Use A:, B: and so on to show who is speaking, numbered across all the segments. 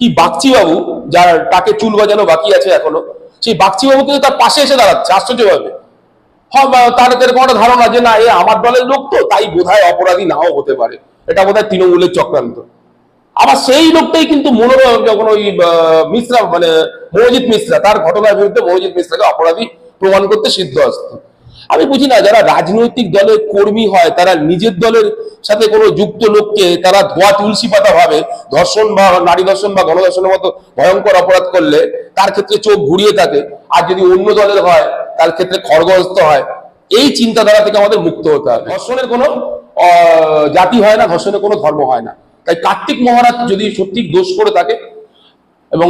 A: কি বাগচিবাবু যার তাকে চুল বাজানো বাকি আছে এখনও, সেই বাগচিবাবু কিন্তু তার পাশে এসে দাঁড়াচ্ছে, আশ্চর্যভাবে। হ্যাঁ তার এরকম একটা ধারণা যে না, এ আমার দলের লোক তো, তাই বোধহয় অপরাধী নাও হতে পারে। এটা বোধহয় তৃণমূলের চক্রান্ত। আবার সেই লোকটাই কিন্তু মনোরম যখন ওই মিশ্রা মানে মনোজিৎ মিশ্রা, তার ঘটনার বিরুদ্ধে মনোজিৎ মিশ্রাকে অপরাধী প্রমাণ করতে সিদ্ধহস্ত আমি বুঝি না, যারা রাজনৈতিক দলের কর্মী হয়, তারা নিজের দলের সাথে কোনো যুক্ত লোককে তারা ধোয়া তুলসী পাতা ভাবে, ধর্ষণ বা নারী ধর্ষণ বা গণধর্ষণের মতো ভয়ঙ্কর অপরাধ করলে তার ক্ষেত্রে চোখ ঘুরিয়ে থাকে, আর যদি অন্য দলের হয়, তার ক্ষেত্রে খড়গহস্ত হয়। এই চিন্তাধারা থেকে আমাদের মুক্ত হতে হবে। ধর্ষণের কোনো জাতি হয় না, ধর্ষণের কোনো ধর্ম হয় না। তাই কার্তিক মহারাজ যদি সত্যি দোষ করে থাকে, এবং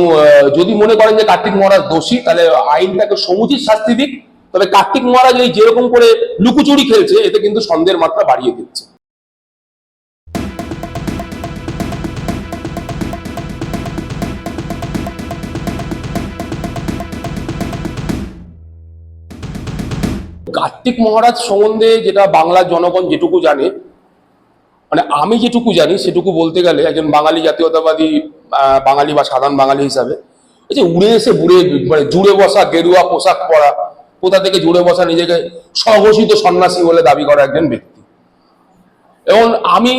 A: যদি মনে করেন যে কার্তিক মহারাজ দোষী, তাহলে আইনটাকে সমুচিত শাস্তি দিক তবে কার্তিক মহারাজ এই যেরকম করে লুকোচুরি খেলছে, এতে কিন্তু সন্দেহের মাত্রা বাড়িয়ে দিচ্ছে। কার্তিক মহারাজ সম্বন্ধে যেটা বাংলার জনগণ যেটুকু জানে মানে আমি যেটুকু জানি, সেটুকু বলতে গেলে একজন বাঙালি জাতীয়তাবাদী বাঙালি বা সাধারণ বাঙালি হিসাবে, এই যে উড়ে এসে বুড়ে মানে জুড়ে বসা, গেরুয়া পোশাক পরা কোথা থেকে জুড়ে বসা নিজেকে স্বঘোষিত সন্ন্যাসী বলে দাবি করা একজন ব্যক্তি। এবং আমি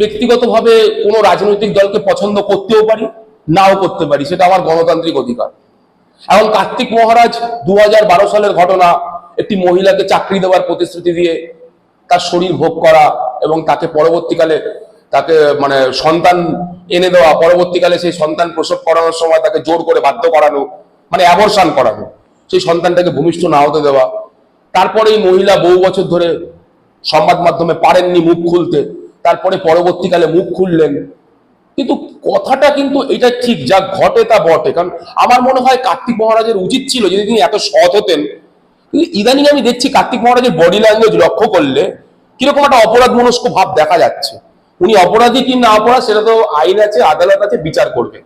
A: ব্যক্তিগতভাবে কোনো রাজনৈতিক দলকে পছন্দ করতেও পারি, নাও করতে পারি, সেটা আমার গণতান্ত্রিক অধিকার। এখন কার্তিক মহারাজ দু হাজার বারো সালের ঘটনা, একটি মহিলাকে চাকরি দেওয়ার প্রতিশ্রুতি দিয়ে তার শরীর ভোগ করা এবং তাকে পরবর্তীকালে তাকে মানে সন্তান এনে দেওয়া, পরবর্তীকালে সেই সন্তান প্রসব করানোর সময় তাকে জোর করে বাধ্য করানো মানে অ্যাবর্শন করানো। সেই সন্তানটাকে ভূমিষ্ঠ না হতে দেওয়া। তারপরে এই মহিলা বহু বছর ধরে সংবাদ মাধ্যমে পারেননি মুখ খুলতে। তারপরে পরবর্তীকালে মুখ খুললেন। কিন্তু কথাটা কিন্তু এটা ঠিক, যা ঘটে তা বটে। কারণ আমার মনে হয় কার্তিক মহারাজের উচিত ছিল, যদি তিনি এত সৎ হতেন, কিন্তু ইদানিং আমি দেখছি কার্তিক মহারাজের বডি ল্যাঙ্গুয়েজ লক্ষ্য করলে কীরকম একটা অপরাধ মনস্ক ভাব দেখা যাচ্ছে। উনি অপরাধী কি না অপরাধ, সেটা তো আইন আছে, আদালত আছে, বিচার করবে।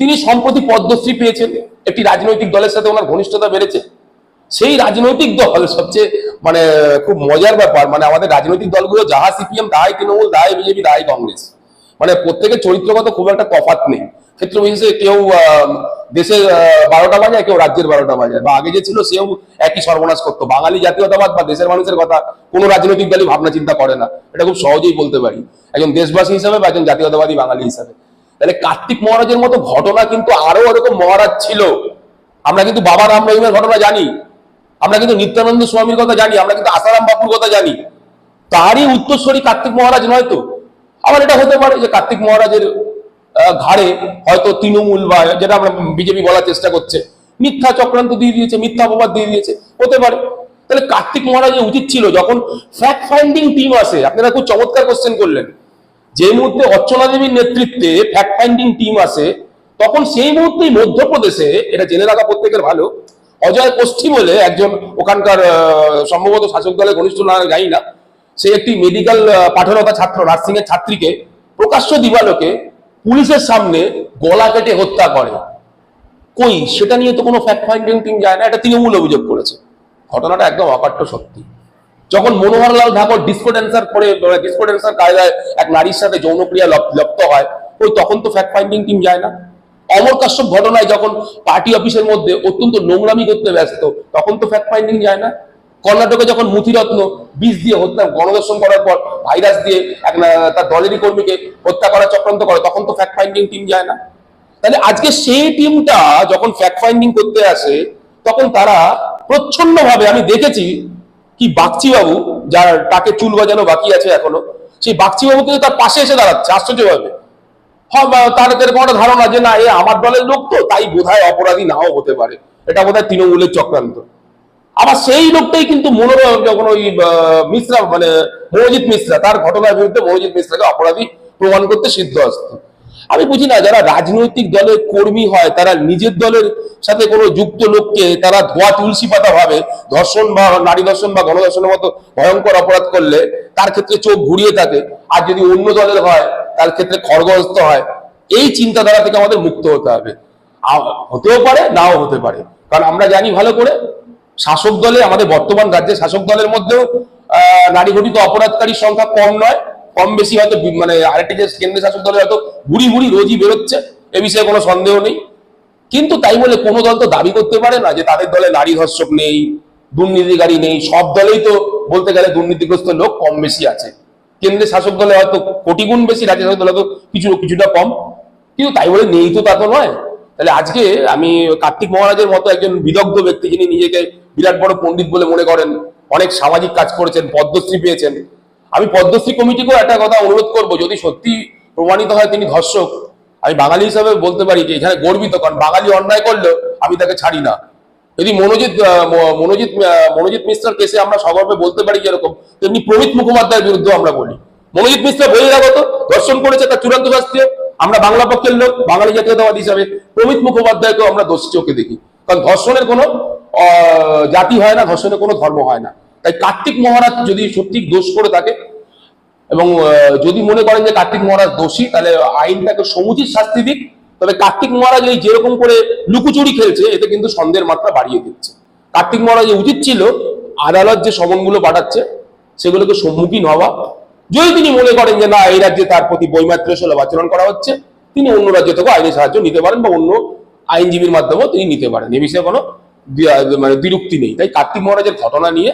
A: তিনি সম্প্রতি পদ্মশ্রী পেয়েছেন। একটি রাজনৈতিক দলের সাথে ওনার ঘনিষ্ঠতা বেড়েছে। সেই রাজনৈতিক দল সবচেয়ে মানে খুব মজার ব্যাপার মানে আমাদের রাজনৈতিক দলগুলো যাহা সিপিএম, তাহাই তৃণমূল, তাহাই বিজেপি, তাহাই কংগ্রেস। মানে প্রত্যেকের চরিত্রগত খুব একটা তফাৎ নেই। ক্ষেত্র বিশেষে কেউ দেশের বারোটা বাজায়, কেউ রাজ্যের বারোটা বাজায়। বা আগে যে ছিল, সেও একই সর্বনাশ করতো। বাঙালি জাতীয়তাবাদ বা দেশের মানুষের কথা কোনো রাজনৈতিক দলই ভাবনা চিন্তা করে না। এটা খুব সহজেই বলতে পারি। একজন দেশবাসী হিসাবে বা একজন জাতীয়তাবাদী বাঙালি হিসাবে। তাহলে কার্তিক মহারাজের মতো ঘটনা কিন্তু আরও এরকম মহারাজ ছিল। আমরা কিন্তু বাবা রাম রহিমের ঘটনা জানি। আমরা কিন্তু নিত্যানন্দ স্বামীর কথা জানি। আমরা কিন্তু আসারাম বাপুর কথা জানি। তারই উত্তরস্বরী কার্তিক মহারাজ নয় তো? আবার এটা হতে পারে যে কার্তিক মহারাজের ঘাড়ে হয়তো তৃণমূল বা যেটা আমরা বিজেপি বলার চেষ্টা করছে। মিথ্যা চক্রান্ত দিয়ে দিয়েছে, মিথ্যা অপবাদ দিয়ে দিয়েছে। হতে পারে। তাহলে কার্তিক মহারাজের উচিত ছিল যখন ফ্যাক্ট ফাইন্ডিং টিম আসে। আপনারা খুব চমৎকার কোশ্চেন করলেন। যে মুহূর্তে অর্চনা দেবীর নেতৃত্বে ফ্যাক্ট ফাইন্ডিং টিম আসে, তখন সেই মুহূর্তেই মধ্যপ্রদেশে, এটা জেনে রাখা প্রত্যেকের ভালো, অজয় কোষ্ঠী বলে একজন ওখানকার সম্ভবত শাসক দলের ঘনিষ্ঠ না জানি না, সে একটি মেডিকেল পাঠরতা ছাত্র নার্সিং এর ছাত্রীকে প্রকাশ্য দিবালোকে পুলিশের সামনে গলা কেটে হত্যা করে। কই? সেটা নিয়ে তো কোনো ফ্যাক্ট ফাইন্ডিং টিম যায় না, এটা তৃণমূল অভিযোগ করেছে। ঘটনাটা একদম অকাট্য সত্যি। যখন মনোহরলাল ঠাকুর ডিসকো ড্যান্সার করে ডিসকো ড্যান্সার কায়দায় এক নারীর সাথে যৌনক্রিয়া লপ- লিপ্ত হয়, ওই তখন তো ফ্যাক্ট ফাইন্ডিং টিম যায় না। অমর কাশ্যপ ঘটনায় যখন পার্টি অফিসের মধ্যে অত্যন্ত নোংরামি করতে ব্যস্ত, তখন তো ফ্যাক্ট ফাইন্ডিং যায় না। কর্ণাটকে যখন মুথিরত্ন বিষ দিয়ে হত্যা গণদর্শন করার পর ভাইরাস দিয়ে এক তার দলেরই কর্মীকে হত্যা করার চক্রান্ত করে, তখন তো ফ্যাক্ট ফাইন্ডিং টিম যায় না। তাহলে আজকে সেই টিমটা যখন ফ্যাক্ট ফাইন্ডিং করতে আসে, তখন তারা প্রচ্ছন্ন ভাবে আমি দেখেছি কি বাবু যার তাকে চুল বাজানো বাকি আছে এখনও, সেই বাবু কিন্তু তার পাশে এসে দাঁড়াচ্ছে, আশ্চর্যভাবে। হ্যাঁ এরকম একটা ধারণা যে না, এ আমার দলের লোক তো, তাই বোধহয় অপরাধী নাও হতে পারে। এটা বোধহয় তৃণমূলের চক্রান্ত। আবার সেই লোকটাই কিন্তু মনোরম যখন ওই মিশ্রা মানে মনোজিৎ মিশ্রা, তার ঘটনার বিরুদ্ধে মনোজিৎ মিশ্রাকে অপরাধী প্রমাণ করতে সিদ্ধহস্ত আমি বুঝি না, যারা রাজনৈতিক দলের কর্মী হয়, তারা নিজের দলের সাথে কোনো যুক্ত লোককে তারা ধোয়া তুলসী পাতা ভাবে, ধর্ষণ বা নারী ধর্ষণ বা গণধর্ষণের মতো ভয়ঙ্কর অপরাধ করলে তার ক্ষেত্রে চোখ ঘুরিয়ে থাকে। আর যদি অন্য দলের হয়, তার ক্ষেত্রে খড়গহস্ত হয়। এই চিন্তাধারা থেকে আমাদের মুক্ত হতে হবে। হতেও পারে, নাও হতে পারে। কারণ আমরা জানি ভালো করে, শাসক দলে আমাদের বর্তমান রাজ্যের শাসক দলের মধ্যেও নারী ঘটিত অপরাধকারীর সংখ্যা কম নয়। কম বেশি হয়তো মানে আরেকটি যে কেন্দ্রীয় শাসক দলের হয়তো বুড়ি বুড়ি রোজই বেরোচ্ছে, এ বিষয়ে কোনো সন্দেহ নেই। কিন্তু তাই বলে কোনো দল তো দাবি করতে পারে না যে তাদের দলে নারী ধর্ষক নেই দুর্নীতিকারী নেই, সব দলেই তো বলতে গেলে দুর্নীতিগ্রস্ত লোক কম বেশি আছে। কেন্দ্রের শাসক দলে হয়তো কোটি গুণ বেশি রাজ্য শাসক দলে হয়তো কিছু, কিছুটা কম। কিন্তু তাই বলে নেই তো তা তো নয়। তাহলে আজকে আমি কার্তিক মহারাজের মতো একজন বিদগ্ধ ব্যক্তি যিনি নিজেকে বিরাট বড় পণ্ডিত বলে মনে করেন, অনেক সামাজিক কাজ করেছেন, পদ্মশ্রী পেয়েছেন আমি পদ্মশ্রী কমিটিকেও একটা কথা অনুরোধ করব, যদি সত্যি প্রমাণিত হয় তিনি ধর্ষক, আমি বাঙালি হিসাবে বলতে পারি যে এখানে গর্বিত, কারণ বাঙালি অন্যায় করলেও আমি তাকে ছাড়ি না। যদি মনোজিৎ মনোজিৎ মনোজিৎ মিশ্রার কেসে আমরা সগর্বে বলতে পারি যেরকম, তেমনি প্রমিত মুখোপাধ্যায়ের বিরুদ্ধে আমরা বলি। মনোজিৎ মিশ্রা মিশ্র বহিরাগত দর্শন করেছে তার চূড়ান্ত শাস্তি আমরা বাংলা পক্ষের লোক, বাঙালি জাতীয়তাবাদী হিসাবে প্রমিত মুখোপাধ্যায়কেও আমরা দোষী চোখে দেখি। কারণ ধর্ষণের কোনো জাতি হয় না, ধর্ষণের কোনো ধর্ম হয় না। তাই কার্তিক মহারাজ যদি সত্যি দোষ করে থাকে, এবং যদি মনে করেন যে কার্তিক মহারাজ দোষী, তাহলে আইনটাকে সমুচিত শাস্তি দিক। তবে কার্তিক মহারাজ এই যেরকম করে লুকোচুরি খেলছে, এতে কিন্তু সন্দেহের মাত্রা বাড়িয়ে দিচ্ছে। কার্তিক মহারাজ উচিত ছিল, আদালত যে সমনগুলো পাঠাচ্ছে, সেগুলোকে সম্মুখীন হওয়া। যদি তিনি মনে করেন যে না, এই রাজ্যে তার প্রতি বৈমাত্র্য সুলভ আচরণ করা হচ্ছে, তিনি অন্য রাজ্য থেকে আইনি সাহায্য নিতে পারেন বা অন্য আইনজীবীর মাধ্যমেও তিনি নিতে পারেন। এ বিষয়ে কোনো মানে বিরক্তি নেই। তাই কার্তিক মহারাজের ঘটনা নিয়ে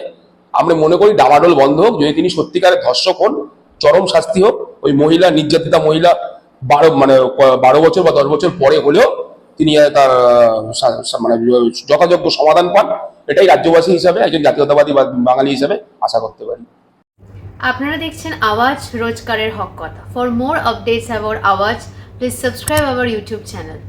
A: আমরা মনে করি ডামাডোল বন্ধ হোক, যদি তিনি সত্যিকারের ধর্ষক হন, চরম শাস্তি হোক, ওই মহিলা, নির্যাতিতা মহিলা বারো মানে বারো বছর বা দশ বছর পরে হলেও তিনি তার মানে যথাযোগ্য সমাধান পান, এটাই রাজ্যবাসী হিসাবে, একজন জাতীয়তাবাদী বা বাঙালি হিসাবে আশা করতে পারি।
B: আপনারা দেখছেন আওয়াজ রোজকারের হক কথা। For more updates about Awaaz please subscribe our YouTube channel